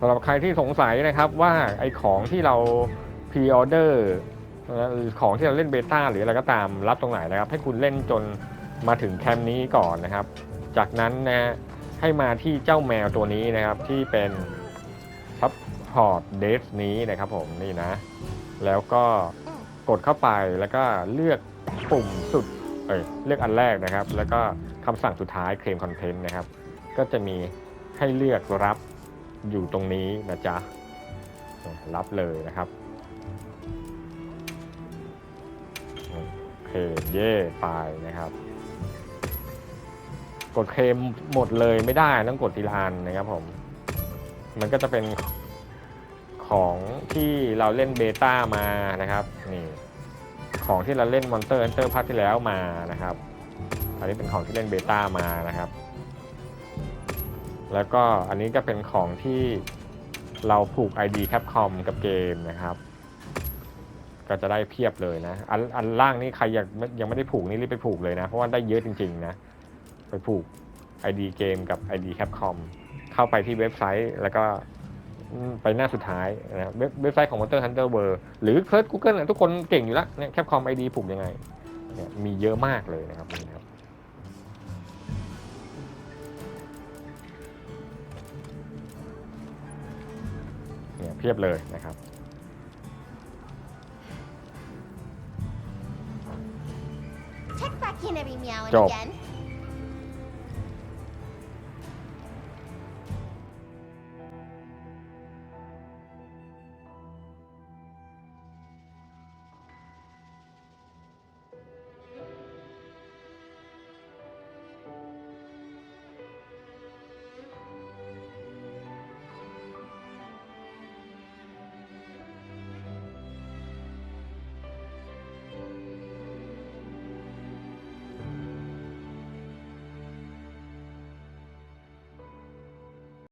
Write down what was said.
สำหรับใครที่สงสัยนะครับว่าไอของที่เราพรีออเดอร์ของที่เราเล่นเบต้าหรืออะไรก็ตามรับตรงไหนนะครับ ให้คุณเล่นจนมาถึงแคมป์นี้ก่อนนะครับ จากนั้นนะให้มาที่เจ้าแมวตัวนี้นะครับที่เป็นซัพพอร์ตเดสนี้นะครับผมนี่นะ แล้วก็กดเข้าไปแล้วก็เลือกปุ่มสุดเอ้ยเลือกอันแรกนะครับ แล้วก็คำสั่งสุดท้ายเคลมคอนเทนต์นะครับ ก็จะมีให้เลือกรับ อยู่ตรงนี้นะจ๊ะรับเลยนะครับโอเคเย่ไปนะครับ กดเคลมหมดเลยไม่ได้ต้องกดทีละอันนะครับผมมันก็จะเป็นของที่เราเล่นเบต้ามานะครับนี่ของที่เราเล่นมอนเตอร์ h อนเตอร์ภาคที่แล้วมานะครับ อันนี้เป็นของที่เล่นเบต้ามานะครับ แล้วก็อันนี้ก็เป็นของที่เราผูก ID Capcom กับเกมนะครับ ก็จะได้เพียบเลยนะ อันอันล่างนี่ใครยังยังไม่ได้ผูกนี่รีบไปผูกเลยนะ เพราะว่าได้เยอะจริงๆนะ ไปผูก ID เกมกับ ID Capcom เข้าไปที่เว็บไซต์แล้วก็ไปหน้าสุดท้ายนะเว็บเว็บไซต์ของ Monster Hunter World หรือเซิร์ช Google นะทุกคนเก่งอยู่แล้วเนี่ย Capcom ID ผูกยังไงเนี่ยมีเยอะมากเลยนะครับนี่นะครับ เนี่ยเพียบเลยนะครับ Check back